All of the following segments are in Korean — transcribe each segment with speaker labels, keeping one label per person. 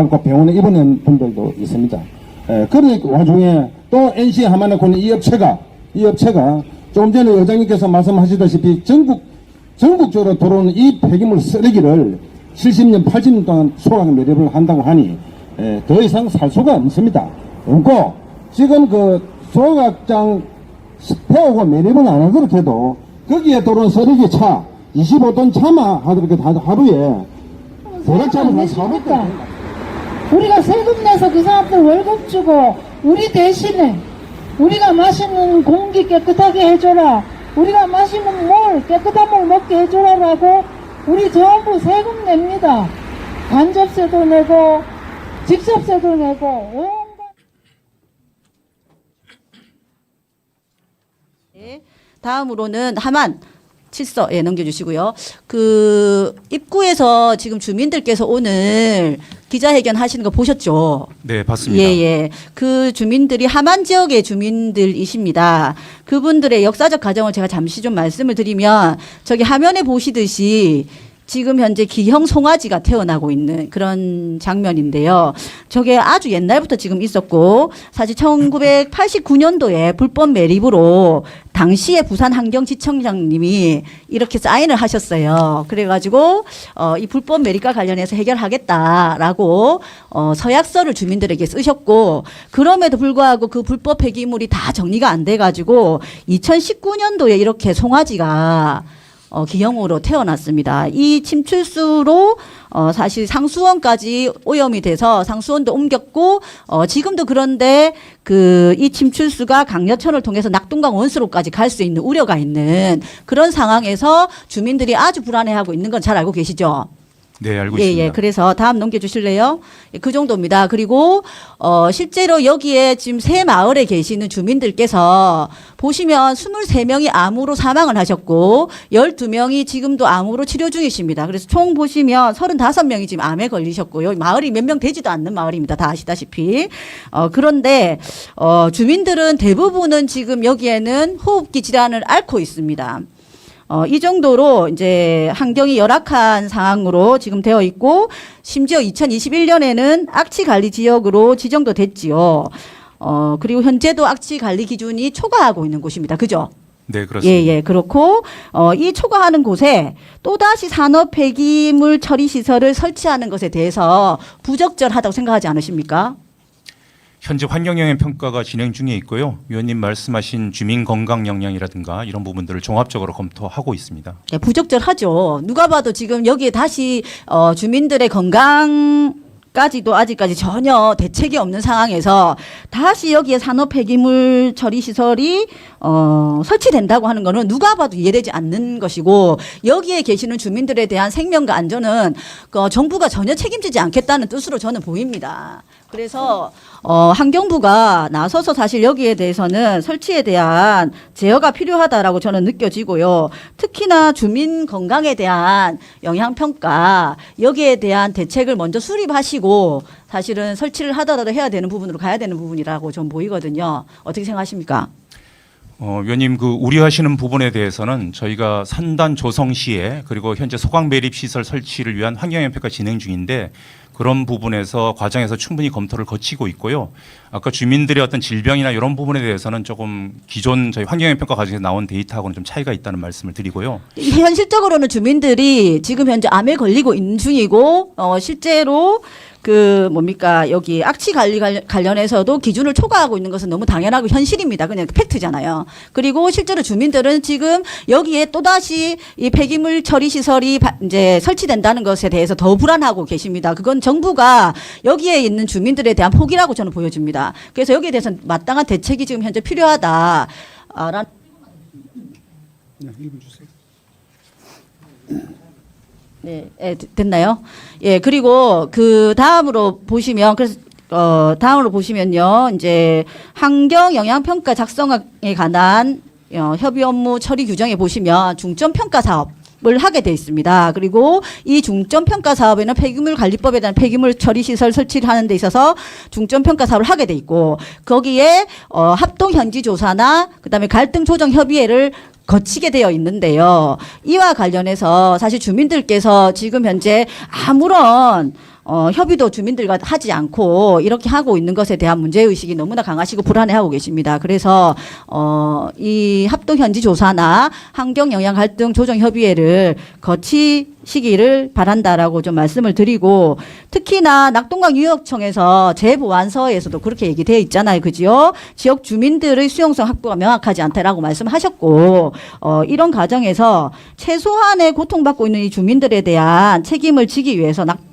Speaker 1: 않고 병원에 입원한 분들도 있습니다. 에, 그런 와중에 또 NC 하마네코는 이 업체가 이 업체가 조금 전에 의장님께서 말씀하시다시피 전국 전국적으로 들어오는 이 폐기물 쓰레기를 70년, 80년 동안 소각 매립을 한다고 하니 에, 더 이상 살 수가 없습니다. 없고 지금 그 소각장 스페어고 매립은 안 하도록 해도 거기에 들어온 쓰레기 차 25톤 차만 하도록 하루에 대략적으로 한 400건
Speaker 2: 내십니까? 우리가 세금 내서 그 사람들 월급 주고 우리 대신에 우리가 마시는 공기 깨끗하게 해줘라. 우리가 마시는 물 깨끗한 물 먹게 해줘라라고 우리 전부 세금 냅니다. 간접세도 내고 직접세도 내고
Speaker 3: 네. 다음으로는 하만 칠서 예 넘겨주시고요. 그 입구에서 지금 주민들께서 오늘 기자회견 하시는 거 보셨죠?
Speaker 4: 네, 봤습니다.
Speaker 3: 예, 예. 그 주민들이 하만 지역의 주민들이십니다. 그분들의 역사적 과정을 제가 잠시 좀 말씀을 드리면 저기 화면에 보시듯이 지금 현재 기형 송아지가 태어나고 있는 그런 장면인데요. 저게 아주 옛날부터 지금 있었고 사실 1989년도에 불법 매립으로 당시에 부산 환경지청장님이 이렇게 사인을 하셨어요. 그래가지고 어, 이 불법 매립과 관련해서 해결하겠다라고 어, 서약서를 주민들에게 쓰셨고 그럼에도 불구하고 그 불법 폐기물이 다 정리가 안 돼가지고 2019년도에 이렇게 송아지가 어, 기형으로 태어났습니다. 이 침출수로 어, 사실 상수원까지 오염이 돼서 상수원도 옮겼고 어, 지금도 그런데 그 이 침출수가 강여천을 통해서 낙동강 원수로까지 갈 수 있는 우려가 있는 그런 상황에서 주민들이 아주 불안해하고 있는 건 잘 알고 계시죠?
Speaker 4: 네, 알고
Speaker 3: 예,
Speaker 4: 있습니다.
Speaker 3: 예. 그래서 다음 넘겨 주실래요? 예, 그 정도입니다. 그리고, 어, 실제로 여기에 지금 세 마을에 계시는 주민들께서 보시면 23명이 암으로 사망을 하셨고, 12명이 지금도 암으로 치료 중이십니다. 그래서 총 보시면 35명이 지금 암에 걸리셨고요. 마을이 몇 명 되지도 않는 마을입니다. 다 아시다시피. 어, 그런데, 어, 주민들은 대부분은 지금 여기에는 호흡기 질환을 앓고 있습니다. 어, 이 정도로 이제 환경이 열악한 상황으로 지금 되어 있고 심지어 2021년에는 악취 관리 지역으로 지정도 됐지요. 어, 그리고 현재도 악취 관리 기준이 초과하고 있는 곳입니다. 그죠?
Speaker 4: 네, 그렇습니다.
Speaker 3: 예, 예. 그렇고, 어, 이 초과하는 곳에 또다시 산업 폐기물 처리 시설을 설치하는 것에 대해서 부적절하다고 생각하지 않으십니까?
Speaker 4: 현재 환경영향 평가가 진행 중에 있고요. 위원님 말씀하신 주민 건강 영향이라든가 이런 부분들을 종합적으로 검토하고 있습니다.
Speaker 3: 예, 부적절하죠. 누가 봐도 지금 여기에 다시 어, 주민들의 건강 까지도 아직까지 전혀 대책이 없는 상황에서 다시 여기에 산업 폐기물 처리 시설이 어, 설치된다고 하는 거는 누가 봐도 이해되지 않는 것이고 여기에 계시는 주민들에 대한 생명과 안전은 그 정부가 전혀 책임지지 않겠다는 뜻으로 저는 보입니다. 그래서 어, 환경부가 나서서 사실 여기에 대해서는 설치에 대한 제어가 필요하다라고 저는 느껴지고요. 특히나 주민 건강에 대한 영향 평가 여기에 대한 대책을 먼저 수립하시고 사실은 설치를 하더라도 해야 되는 부분으로 가야 되는 부분이라고 좀 보이거든요. 어떻게 생각하십니까?
Speaker 4: 어, 위원님 그 우려하시는 부분에 대해서는 저희가 산단 조성 시에 그리고 현재 소강 매립 시설 설치를 위한 환경영향 평가 진행 중인데 그런 부분에서 과정에서 충분히 검토를 거치고 있고요. 아까 주민들의 어떤 질병이나 이런 부분에 대해서는 조금 기존 저희 환경영향 평가 과정에서 나온 데이터하고는 좀 차이가 있다는 말씀을 드리고요.
Speaker 3: 현실적으로는 주민들이 지금 현재 암에 걸리고 있는 중이고 어 실제로 그 뭡니까 여기 악취 관리 관- 관련해서도 기준을 초과하고 있는 것은 너무 당연하고 현실입니다. 그냥 팩트잖아요. 그리고 실제로 주민들은 지금 여기에 또 다시 이 폐기물 처리 시설이 바- 이제 설치된다는 것에 대해서 더 불안하고 계십니다. 그건 정부가 여기에 있는 주민들에 대한 포기라고 저는 보여집니다. 그래서 여기에 대해서 마땅한 대책이 지금 현재 필요하다. 아, 란 네, 예, 되- 됐나요? 예, 그리고 그 다음으로 보시면 그래서 어 다음으로 보시면요. 이제 환경 영향 평가 작성에 관한 어, 협의 업무 처리 규정에 보시면 중점 평가 사업 을 하게 돼 있습니다. 그리고 이 중점 평가 사업에는 폐기물 관리법에 대한 폐기물 처리 시설 설치를 하는 데 있어서 중점 평가 사업을 하게 돼 있고 거기에 어 합동 현지 조사나 그다음에 갈등 조정 협의회를 거치게 되어 있는데요. 이와 관련해서 사실 주민들께서 지금 현재 아무런 어, 협의도 주민들과 하지 않고 이렇게 하고 있는 것에 대한 문제의식이 너무나 강하시고 불안해하고 계십니다. 그래서 어, 이 합동현지 조사나 환경영향갈등 조정협의회를 거치시기를 바란다라고 좀 말씀을 드리고 특히나 낙동강 유역청에서 재보안서에서도 그렇게 얘기되어 있잖아요. 그지요? 지역 주민들의 수용성 확보가 명확하지 않다라고 말씀하셨고 어, 이런 과정에서 최소한의 고통받고 있는 이 주민들에 대한 책임을 지기 위해서 낙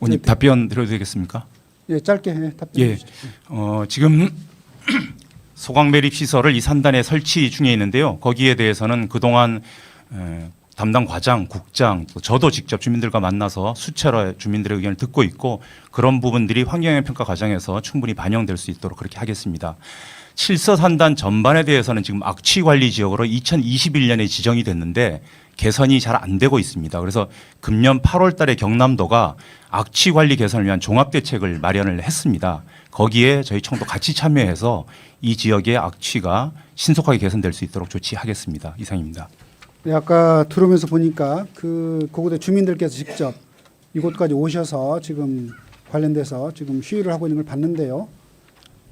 Speaker 4: 의원님 답변 드려도 되겠습니까?
Speaker 5: 예, 짧게 해, 답변해
Speaker 4: 예.
Speaker 5: 주시죠.
Speaker 4: 어, 지금 소강 매립 시설을 이 산단에 설치 중에 있는데요. 거기에 대해서는 그동안 에, 담당 과장, 국장, 또 저도 직접 주민들과 만나서 수차례 주민들의 의견을 듣고 있고 그런 부분들이 환경영향 평가 과정에서 충분히 반영될 수 있도록 그렇게 하겠습니다. 칠서 산단 전반에 대해서는 지금 악취 관리 지역으로 2021년에 지정이 됐는데 개선이 잘 안 되고 있습니다. 그래서 금년 8월 달에 경남도가 악취 관리 개선을 위한 종합 대책을 마련을 했습니다. 거기에 저희 청도 같이 참여해서 이 지역의 악취가 신속하게 개선될 수 있도록 조치하겠습니다. 이상입니다.
Speaker 5: 네, 아까 들어오면서 보니까 그 고구대 주민들께서 직접 이곳까지 오셔서 지금 관련돼서 지금 시위를 하고 있는 걸 봤는데요.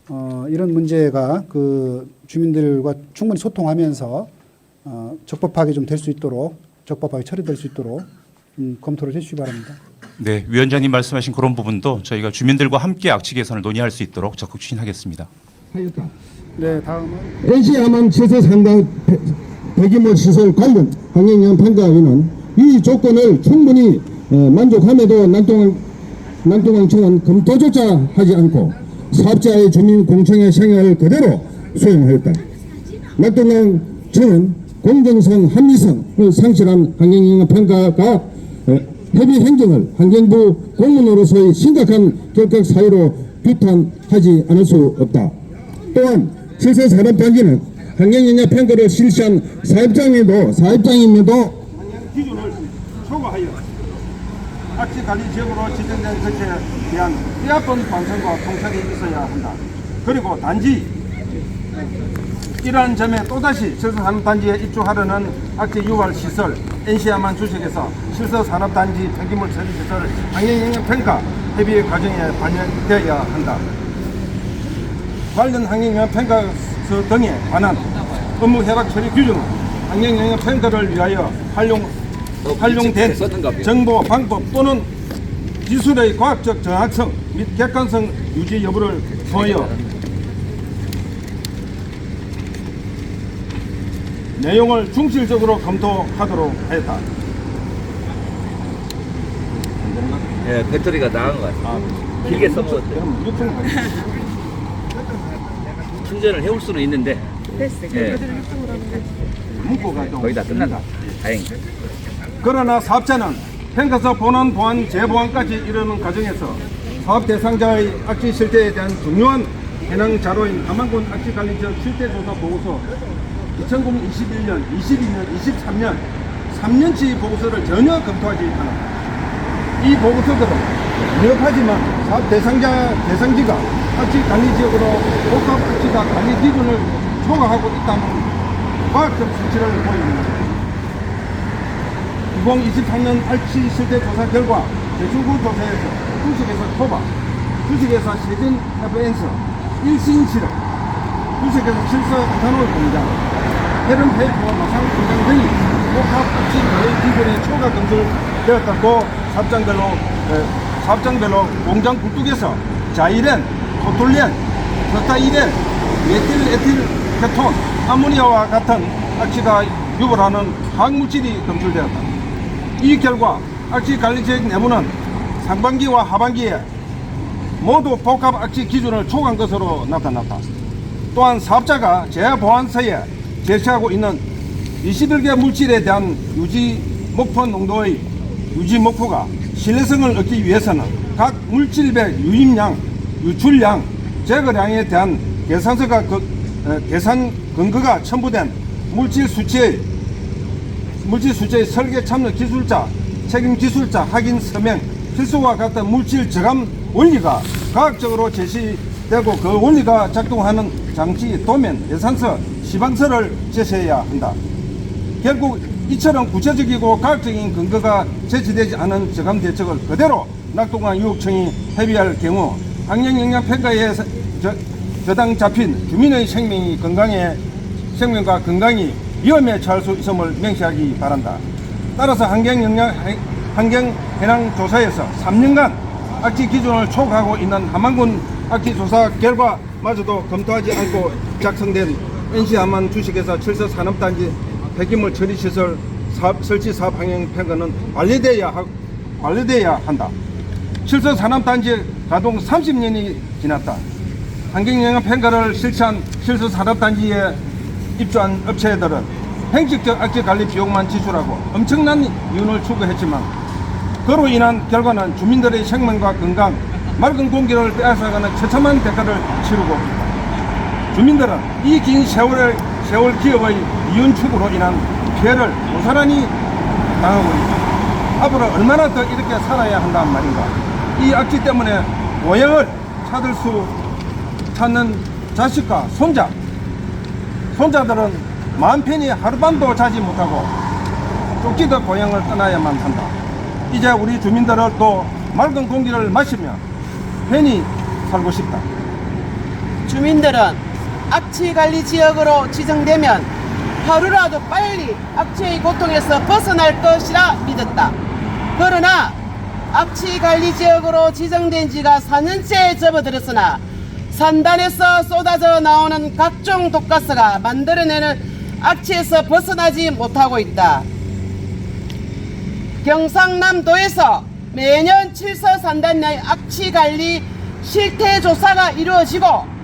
Speaker 5: 어, 이런 문제가 그 주민들과 충분히 소통하면서 어, 적법하게 좀 될 수 있도록 적법하게 처리될 수 있도록 음, 검토를 해주시기 바랍니다.
Speaker 4: 네, 위원장님 말씀하신 그런 부분도 저희가 주민들과 함께 악취 개선을 논의할 수 있도록 적극 추진하겠습니다.
Speaker 1: 하였다.
Speaker 5: 네, 다음은
Speaker 1: NC 암암 최소 상당 폐- 폐기물 시설 관련 환경영향 평가위는 이 조건을 충분히 어, 만족함에도 낙동강 낙동강청은 검토조차 하지 않고 사업자의 주민 공청회 생활을 그대로 수행하였다. 낙동강청은 공정성, 합리성을 상실한 환경영향 평가가 어, 협의 행정을 환경부 공무원으로서의 심각한 결격 사유로 비판하지 않을 수 없다. 또한 실세 산업 단지는 환경영향 평가를 실시한 사업장에도 사업장임에도
Speaker 6: 기준을 초과하여 악취 관리 지역으로 지정된 것에 대한 뼈아픈 반성과 통찰이 있어야 한다. 그리고 단지 이러한 점에 또다시 실서산업단지에 입주하려는 악취 유발 시설 NC야만 주식에서 실서산업단지 폐기물 처리 시설 환경영향 평가 협의 과정에 반영되어야 한다. 관련 환경영향 평가서 등에 관한 업무 협약 처리 규정은 환경영향 평가를 위하여 활용 활용된 정보 방법 또는 기술의 과학적 정확성 및 객관성 유지 여부를 통하여 내용을 중실적으로 검토하도록 하였다.
Speaker 7: 예, 배터리가 나간 것 같아요. 길게 써먹었대
Speaker 6: 그럼 유통
Speaker 7: 충전을 해올 수는 있는데. 예,
Speaker 6: 문구가 좀
Speaker 7: 거의 다 끝났다. 다행이다.
Speaker 6: 그러나 사업자는 평가서 본안 보안 재보안까지 이르는 과정에서 사업 대상자의 악취 실태에 대한 중요한 해당 자료인 남한군 악취 관리 지역 실태 조사 보고서 2021년, 22년, 23년 3년치 보고서를 전혀 검토하지 않았다. 이 보고서들은 위협하지만 사업 대상자 대상지가 악취 관리 지역으로 복합 악취가 관리 기준을 초과하고 있다는 과학적 수치를 보입니다. 2023년 알치 실태 조사 결과 대중구 조사에서 주식에서 토박, 주식에서 세진 FN스, 일신실업, 주식에서 실서 에탄올 공장, 헤름 페이퍼 마상 공장 등이 복합 악취 거래 기준에 초과 검출되었다고 사업장별로 에, 사업장별로 공장 굴뚝에서 자이렌, 토툴렌, 서타이렌, 메틸 에틸 케톤, 아모니아와 같은 악취가 유발하는 화학물질이 검출되었다. 이 결과 악취 관리지역 내부는 상반기와 하반기에 모두 복합 악취 기준을 초과한 것으로 나타났다. 또한 사업자가 재보안서에 제시하고 있는 21개 물질에 대한 유지 목표 농도의 유지 목표가 신뢰성을 얻기 위해서는 각 물질별 유입량, 유출량, 제거량에 대한 계산서가 그, 어, 계산 근거가 첨부된 물질 수치의 물질 수제의 설계 참여 기술자, 책임 기술자 확인 서명, 필수와 같은 물질 저감 원리가 과학적으로 제시 되고 그 원리가 작동하는 장치, 도면, 예산서, 시방서를 제시해야 한다. 결국 이처럼 구체적이고 과학적인 근거가 제시되지 않은 저감 대책을 그대로 낙동강 유업청이 협의할 경우 환경영향 평가에 서- 저, 저당 잡힌 주민의 생명이 건강에 생명과 건강이 위험에 처할 수 있음을 명시하기 바란다. 따라서 환경영향 환경해낭조사에서 3년간 악취 기준을 초과하고 있는 함안군 악취 조사 결과마저도 검토하지 않고 작성된 NC 함안 주식회사 철서 산업단지 폐기물 처리 시설 사업, 설치 사업 환경 평가는 완료돼야 하, 완료돼야 한다. 철서 산업단지 가동 30년이 지났다. 환경영향 평가를 실시한 실수 산업단지에 입주한 업체들은 행정적 악재 관리 비용만 지출하고 엄청난 이윤을 추구했지만 그로 인한 결과는 주민들의 생명과 건강, 맑은 공기를 빼앗아가는 처참한 대가를 치르고 있다. 주민들은 이 긴 세월의 세월 기업의 이윤 추구로 인한 피해를 고스란히 당하고 있다. 앞으로 얼마나 더 이렇게 살아야 한단 말인가. 이 악취 때문에 고향을 찾을 수 찾는 자식과 손자, 손자들은 마음 편히 하룻밤도 자지 못하고 쫓기듯 고향을 떠나야만 한다. 이제 우리 주민들은 또 맑은 공기를 마시며 편히 살고 싶다.
Speaker 8: 주민들은 악취 관리 지역으로 지정되면 하루라도 빨리 악취의 고통에서 벗어날 것이라 믿었다. 그러나 악취 관리 지역으로 지정된 지가 4년째 접어들었으나 산단에서 쏟아져 나오는 각종 독가스가 만들어내는 악취에서 벗어나지 못하고 있다. 경상남도에서 매년 칠서 산단 내 악취 관리 실태 조사가 이루어지고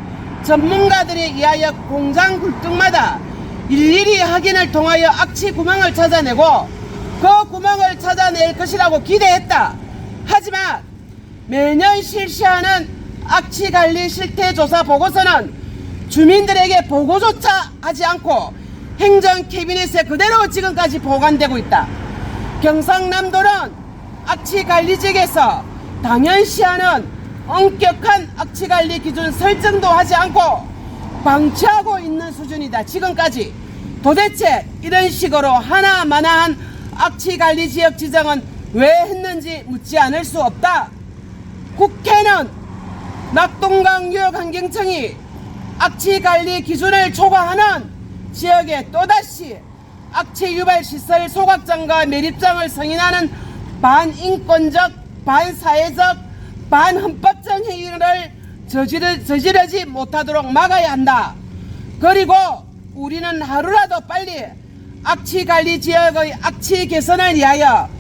Speaker 8: 전문가들에 의하여 공장 굴뚝마다 일일이 확인을 통하여 악취 구멍을 찾아내고 그 구멍을 찾아낼 것이라고 기대했다. 하지만 매년 실시하는 악취 관리 실태 조사 보고서는 주민들에게 보고조차 하지 않고 행정 캐비넷에 그대로 지금까지 보관되고 있다. 경상남도는 악취 관리직에서 당연시하는 엄격한 악취 관리 기준 설정도 하지 않고 방치하고 있는 수준이다. 지금까지 도대체 이런 식으로 하나마나한 악취 관리 지역 지정은 왜 했는지 묻지 않을 수 없다. 국회는 낙동강 유역환경청이 악취 관리 기준을 초과하는 지역에 또다시 악취 유발 시설 소각장과 매립장을 승인하는 반인권적, 반사회적, 반헌법적 행위를 저지르, 저지르지 못하도록 막아야 한다. 그리고 우리는 하루라도 빨리 악취 관리 지역의 악취 개선을 위하여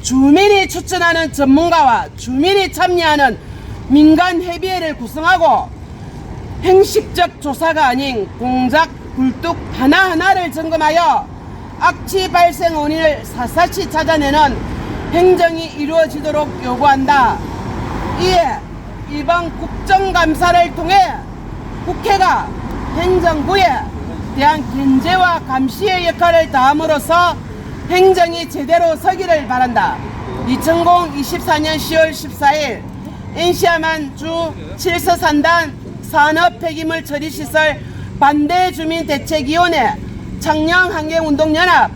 Speaker 8: 주민이 추천하는 전문가와 주민이 참여하는 민간 협의회를 구성하고 행식적 조사가 아닌 공작 굴뚝 하나하나를 점검하여 악취 발생 원인을 사사치 찾아내는 행정이 이루어지도록 요구한다. 이에 이번 국정감사를 통해 국회가 행정부에 대한 견제와 감시의 역할을 다함으로써 행정이 제대로 서기를 바란다. 2024년 10월 14일 NC야만 주 7서 산단 산업 폐기물 처리 시설 반대 주민 대책위원회 청년환경운동연합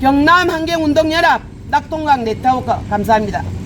Speaker 8: 경남 환경운동연합 낙동강 네트워크 감사합니다.